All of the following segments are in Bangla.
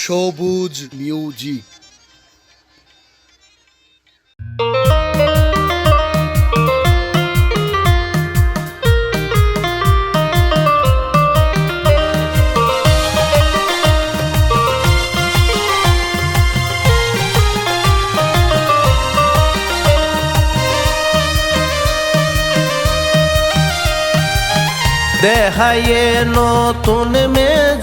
সবুজ মিউজিক দেখাইয়ে নতুন মেজিক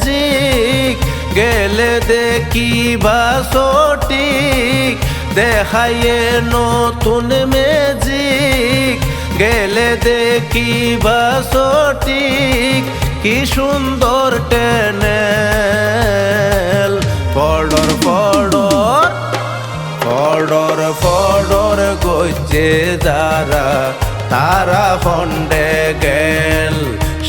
গেলে দেখিবা সঠিক, দেখাইয়ে নতুন মেজিক গেলে দেখিবা সঠিক, কি সুন্দর টেনেল পড়র পড়র ফডর ফডর গজে যারা, তারা ফন্ডে গেল।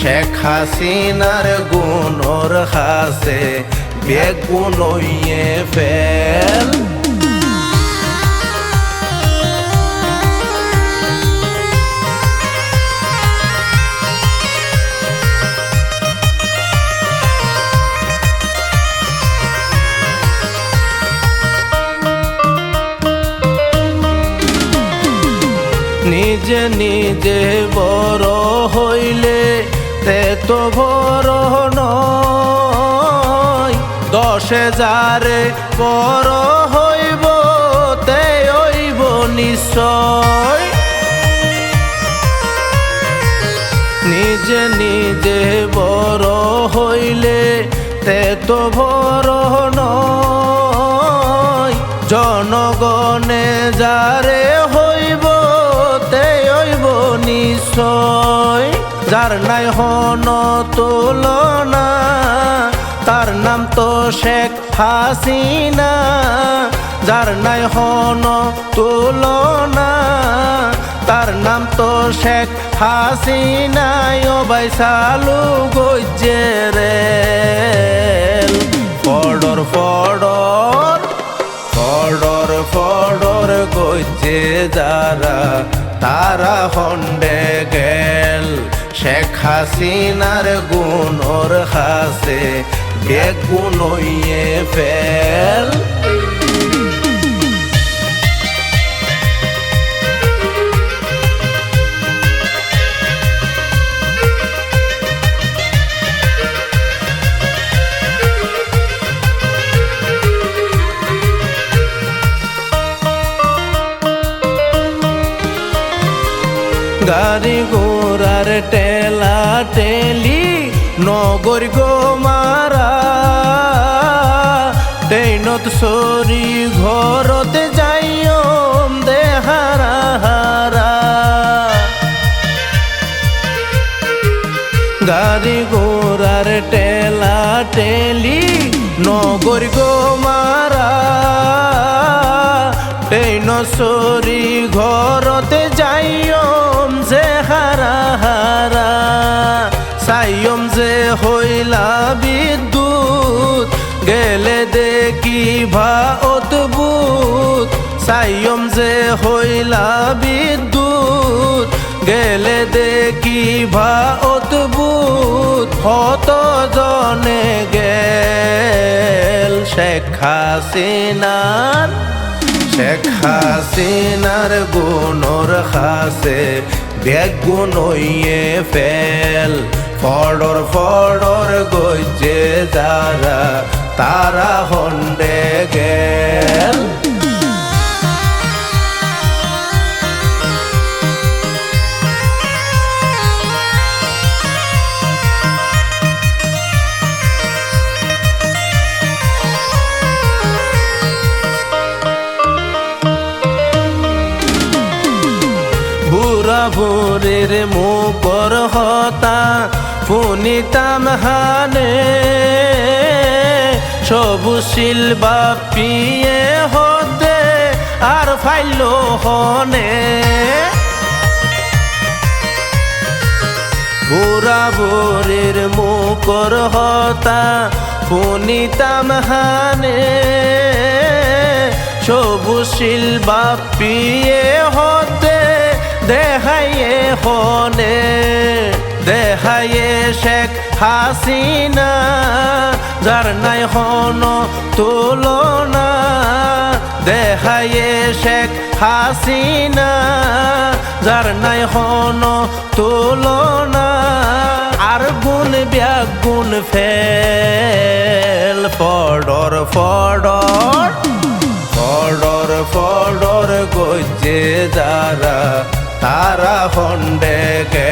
শেখ হাসিনার গুণর হাসে বেগুন ইয়ে ফেল নিজে নিজে বড় হইলে তে তো বড় নয়। দশ হাজারে বড় হইব, তে হইব নিশ্চয়। নিজে নিজে বড় হইলে তে তো বড় নয়। জনগণে যারে হইব, তে হইব নিশ্চয়। যার নাই হন তুলনা নাম তো শেখ হাসিনা, যার নাই হন তুলনা। তার নাম তো শেখ হাসিনা, ও বাই সালু গজ্জে রে। ফডর ফডর ফডর ফডর গজ্জে যারা, তারা হন্ডে গেল। শেখ হাসিনার গুণর হাসে বেগুন ইয়ে ফেল? গাড়ি ঘোড়ার টেলা টেলি নগর গো ট্রেনত সরি, ঘরতে যাইম দেহারা হারা গাড়ি ঘোড়ার টেলা টেলি নগর গো মারা। ট্রেন সরি, ঘরতে যাইম যে হারা হারা। সাইম যে হইলা বিদ্যুৎ গেলে দেখি ভা অদ্ভুত সাইম যে হইলা বিদ্যুৎ। গেলে দেখি ভা অদ্ভুত, হত জনে গেল শেখ হাসিনার। শেখ হাসিনার গুণর খাসে বেগুন ইয়ে ফেল। ফডর ফডর গজে যারা তারা হন্ডে গেল। বুড়া বুড়ির মুকর হতা পুনিতাম হানে। সবু শিলবা পিয়ে হতে আর ফাইল হনে। বুড়া বুড়ির মুকর হতা পুনিতাম হানে। সবুশীল বাপিয়ে হতে দেহাইয়ে হনে। দেহাইয়ে শেখ হাসিনা, যার নাই হন তুলনা দেহায়ে শেখ হাসিনা, যার নাই হন তুলনা। আর গুণ ব্যাগুণ ফেল, ফডর ফডর ফডর ফডর গজে যারা, তারা হন্ডে গেল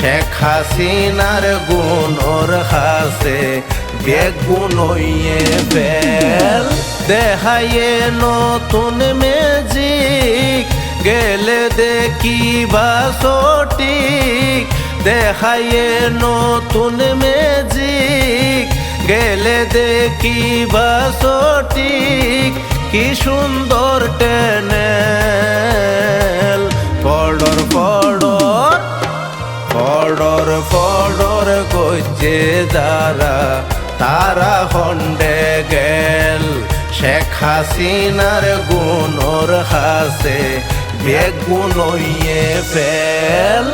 শেখ হাসিনার গুণর হাসে, বেগুন ইয়ে বেল। দেখাইয়ে নতুন মেজিক গেলে দেখিবা সঠিক। দেখাইয়ে নতুন মেজিক গেলে দেখিবা সঠিক। কি সুন্দর তারা হন্ডে গেল। শেখ হাসিনার গুণর হাসে বেগুন ফেল।